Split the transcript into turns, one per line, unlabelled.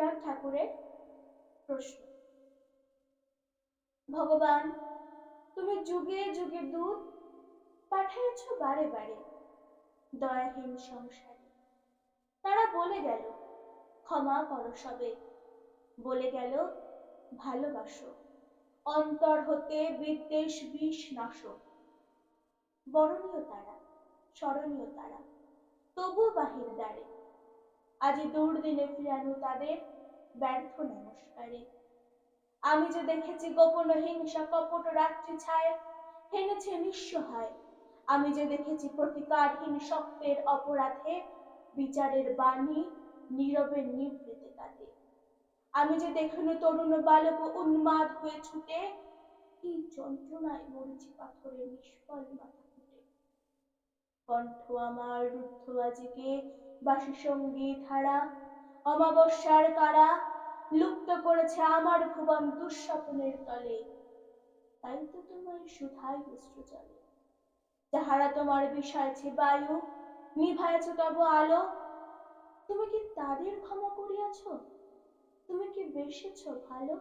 রবীন্দ্রনাথ ঠাকুরের প্রশ্ন। ভগবান, তুমি যুগে যুগে দুধ পাঠাইছ বারে বারে দয়াহীন সংসারে। তারা বলে গেল, ক্ষমা কর সবে। বলে গেল, ভালোবাসো, অন্তর হতে বিদ্বেষ বিষ নাশ। বরণীয় তারা, স্মরণীয় তারা তবু বাহির দ্বারে। আজি দুর্দিনে ফিরানো তাদের ব্যর্থ নমস্কারে। আমি যে দেখেছি গোপন হিংসা, কপট রাত্রি ছায়, হেনেছে নিঃসহায় আমি যে দেখেছি প্রতিকারহীন শক্তের অপরাধে, বিচারের বাণী নীরবে নিভৃতে কাটে আমি যে দেখিনু তরুণ বালক উন্মাদ হয়ে ছুটে, কি যন্ত্রণায় মরেছি পাথরের নিষ্ফল মাথা। কণ্ঠ আমার রুদ্ধ আজিকে বাসি সংগীত হারা অমাবস্যার কারা লুপ্ত করেছে আমার ভুবন দুঃস্বপ্নের তলে। তাই তো তোমার সুধাই অশ্রু চলে যাহারা তোমার বিষয়ছে বায়ু নিভাইছ তব আলো, তুমি কি তাদের ক্ষমা করিয়াছ? তুমি কি বেসেছ ভালো?